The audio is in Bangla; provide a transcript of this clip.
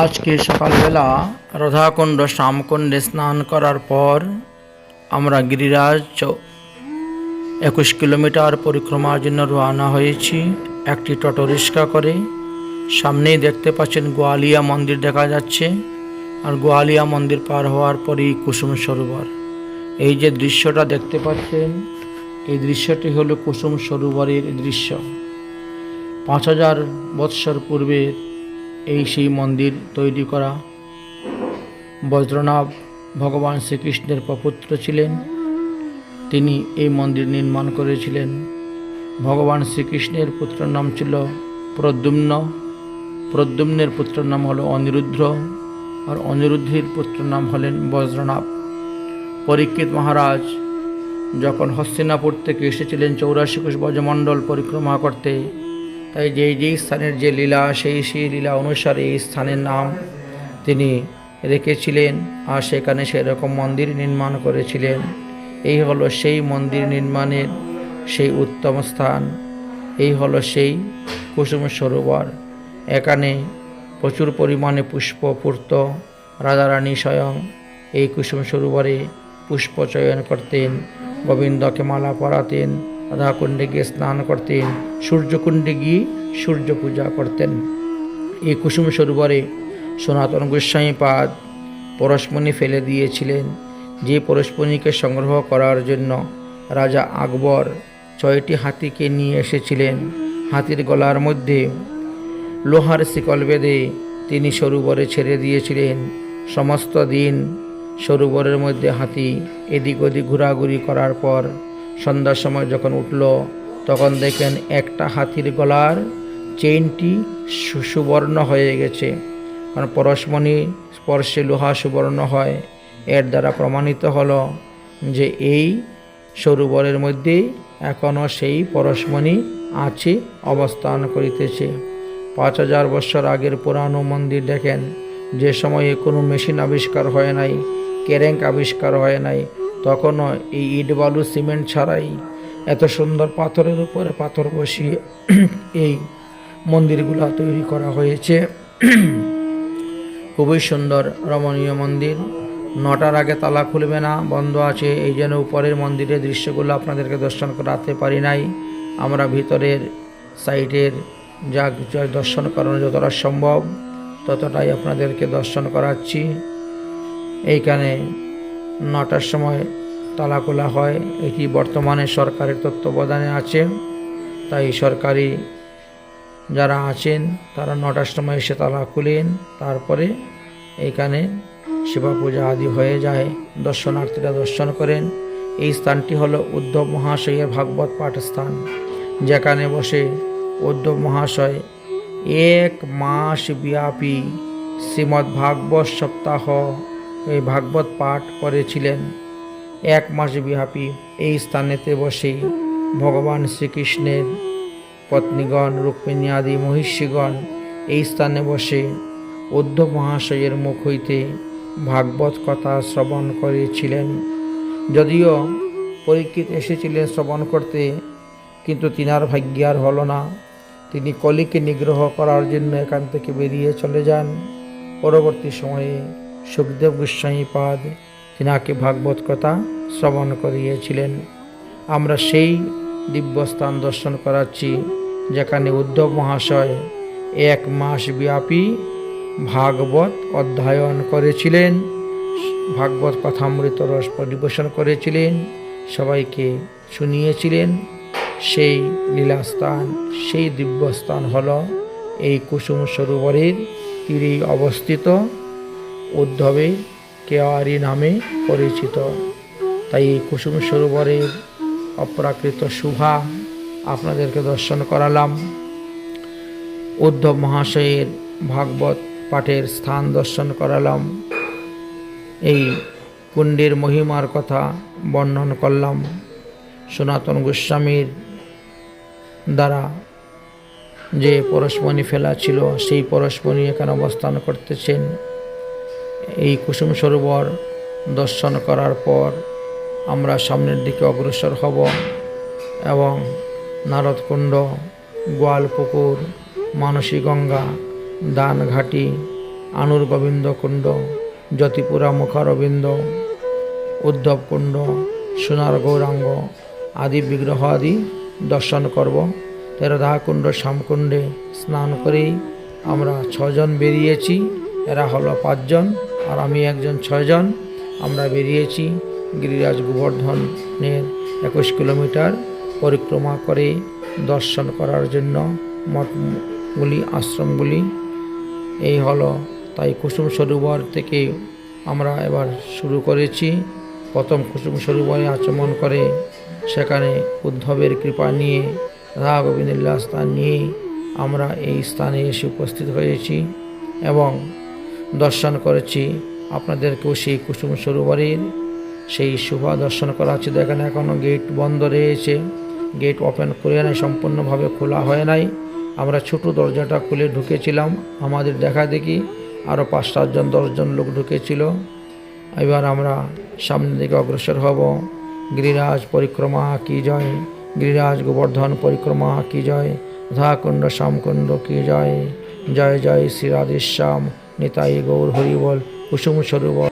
আজকে সকালবেলা রাধাকুণ্ড শ্যামকুণ্ডে স্নান করার পর আমরা গিরিরাজ একুশ কিলোমিটার পরিক্রমার জন্য রওনা হয়েছি। একটি টোটো রিক্সা করে। সামনেই দেখতে পাচ্ছেন গোয়ালিয়া মন্দির দেখা যাচ্ছে। আর গোয়ালিয়া মন্দির পার হওয়ার পরেই কুসুম সরোবর। এই যে দৃশ্যটা দেখতে পাচ্ছেন, এই দৃশ্যটি হলো কুসুম সরোবরের দৃশ্য। পাঁচ হাজার বৎসর পূর্বে এই সেই মন্দির তৈরি করা। বজ্রনাভ ভগবান শ্রীকৃষ্ণের প্রপুত্র ছিলেন। তিনি এই মন্দির নির্মাণ করেছিলেন। ভগবান শ্রীকৃষ্ণের পুত্রের নাম ছিল প্রদ্যুম্ন। প্রদ্যুম্নের পুত্রের নাম হলো অনিরুদ্ধ আর অনিরুদ্ধের পুত্রের নাম হলেন বজ্রনাভ পরীক্ষিত মহারাজ যখন হস্তিনাপুর থেকে এসেছিলেন চৌরাশি কোষ ব্রজমণ্ডল পরিক্রমা করতে তাই যেই যেই স্থানের যে লীলা, সেই সেই লীলা অনুসারে এই স্থানের নাম তিনি রেখেছিলেন আর সেখানে সেরকম মন্দির নির্মাণ করেছিলেন। এই হলো সেই মন্দির নির্মাণের সেই উত্তম স্থান। এই হলো সেই কুসুম সরোবর। এখানে প্রচুর পরিমাণে পুষ্প পূর্ত রাধারানী স্বয়ং এই কুসুম সরোবরে পুষ্প চয়ন করতেন, গোবিন্দকে মালা পরাতেন রাধাকুণ্ডে গিয়ে স্নান করতেন, সূর্যকুণ্ডে গিয়ে সূর্য পূজা করতেন। এই কুসুম সরোবরে সনাতন গোস্বামী পাদ পরশমণি ফেলে দিয়েছিলেন। যে পরশমণিকে সংগ্রহ করার জন্য রাজা আকবর ছয়টি হাতিকে নিয়ে এসেছিলেন। হাতির গলার মধ্যে লোহার শিকল বেঁধে তিনি সরোবরে ছেড়ে দিয়েছিলেন। সমস্ত দিন সরোবরের মধ্যে হাতি এদিক ওদিক ঘোরাঘুরি করার পর সন্ধ্যার সময় যখন উঠল, তখন দেখেন একটা হাতির গলার চেইনটি সুবর্ণ হয়ে গেছে। কারণ পরশমণি স্পর্শে লোহা সুবর্ণ হয়। এর দ্বারা প্রমাণিত হলো যে এই সরোবরের মধ্যে এখনও সেই পরশমণি আছে, অবস্থান করিতেছে। পাঁচ হাজার বছর আগের পুরানো মন্দির দেখেন, যে সময়ে কোনো মেশিন আবিষ্কার হয় নাই, কেরেঙ্ক আবিষ্কার হয় নাই তখনও এই ইট বালু সিমেন্ট ছাড়াই এত সুন্দর পাথরের উপরে পাথর বসিয়ে এই মন্দিরগুলো তৈরি করা হয়েছে। খুবই সুন্দর রমণীয় মন্দির। নটার আগে তালা খুলবে না, বন্ধ আছে। এই জন্য উপরের মন্দিরের দৃশ্যগুলো আপনাদেরকে দর্শন করাতে পারি নাই। আমরা ভিতরের সাইটের যা দর্শন করানো যতটা সম্ভব, ততটাই আপনাদেরকে দর্শন করাচ্ছি। এইখানে নটার সময় তালা খোলা হয়। এটি বর্তমানে সরকারের তত্ত্বাবধানে আছে। তাই সরকারি যারা আছেন, তারা নটার সময় এসে তালা খুলেন। তারপরে এখানে শিবা পূজা আদি হয়ে যায়। দর্শনার্থীরা দর্শন করেন। এই স্থানটি হলো উদ্ধব মহাশয়ের ভাগবত পাঠ স্থান যেখানে বসে উদ্ধব মহাশয়, এক মাস ব্যাপী শ্রীমদ্ ভাগবত সপ্তাহ এই ভাগবত পাঠ করেছিলেন। এক মাস ব্যাপী এই স্থানেতে বসে ভগবান শ্রীকৃষ্ণের পত্নীগণ, রুক্মিণী আদি মহিষীগণ এই স্থানে বসে উদ্ধব মহাশয়ের মুখ হইতে ভাগবত কথা শ্রবণ করেছিলেন। যদিও পরীক্ষিত এসেছিলেন শ্রবণ করতে, কিন্তু তিনার ভাগ্য আর হল না। তিনি কলিকে নিগ্রহ করার জন্য এখান থেকে বেরিয়ে চলে যান। পরবর্তী সময়ে সুখদেব গোস্বামী পাদ, তিনাকে ভাগবত কথা শ্রবণ করিয়েছিলেন। আমরা সেই দিব্যস্থান দর্শন করাচ্ছি, যেখানে উদ্ধব মহাশয় এক মাস ব্যাপী ভাগবত অধ্যয়ন করেছিলেন, ভাগবত কথামৃত রস পরিবেশন করেছিলেন, সবাইকে শুনিয়েছিলেন। সেই লীলাস্থান, সেই দিব্যস্থান হল এই কুসুম সরোবরের তীরেই অবস্থিত। উদ্ধবে কেওয়ারি নামে পরিচিত। তাই এই কুসুম সরোবরের অপ্রাকৃত শুভা আপনাদেরকে দর্শন করালাম। উদ্ধব মহাশয়ের ভাগবত পাঠের স্থান দর্শন করালাম। এই কুণ্ডের মহিমার কথা বর্ণন করলাম। সনাতন গোস্বামীর দ্বারা যে পরশমণি ফেলা ছিল, সেই পরশমণি এখানে অবস্থান করতেছেন? কুসুম সরোবর দর্শন করার পর আমরা সামনের দিকে অগ্রসর হব এবং নারদকুণ্ড, গোয়ালপুকুর মানসী গঙ্গা দানঘাটি আনুর গোবিন্দ কুণ্ড জ্যোতিপুরা মুখারবিন্দ উদ্ধব কুণ্ড সোনার গৌরাঙ্গ আদি বিগ্রহ আদি দর্শন করব। তেরোদাকুণ্ড শ্যামকুণ্ডে স্নান করেই আমরা ছজন বেরিয়েছি। এরা হলো পাঁচজন আর আমি একজন ছয়জন। আমরা বেরিয়েছি গিরিরাজ গোবর্ধনের একুশ কিলোমিটার পরিক্রমা করে দর্শন করার জন্য মঠগুলি, আশ্রমগুলি। এই হলো তাই কুসুম সরোবর থেকে আমরা এবার শুরু করেছি। প্রথম কুসুম সরোবরে আচমন করে সেখানে উদ্ধবের কৃপা নিয়ে রাধা গোবিন্দ স্থান নিয়ে আমরা এই স্থানে এসে উপস্থিত হয়েছি এবং দর্শন করেছি। আপনাদেরকেও সেই কুসুম সরোবরের সেই শোভা দর্শন করা হচ্ছে। দেখেন এখনও গেট বন্ধ রয়েছে। গেট ওপেন করে নাই, সম্পূর্ণভাবে খোলা হয় নাই। আমরা ছোট দরজাটা খুলে ঢুকেছিলাম। আমাদের দেখা দেখি আরও পাঁচ সাতজন দশজন লোক ঢুকেছিল। এবার আমরা সামনের দিকে অগ্রসর হব। গিরিরাজ পরিক্রমা, কি জয়? গিরিরাজ গোবর্ধন পরিক্রমা, কি জয়? রাধাকুণ্ড শ্যামকুণ্ড, কি জয়? জয় জয় শ্রী রাধেশ্যাম নিতাই গৌর হরিবল কুসুম সরোবর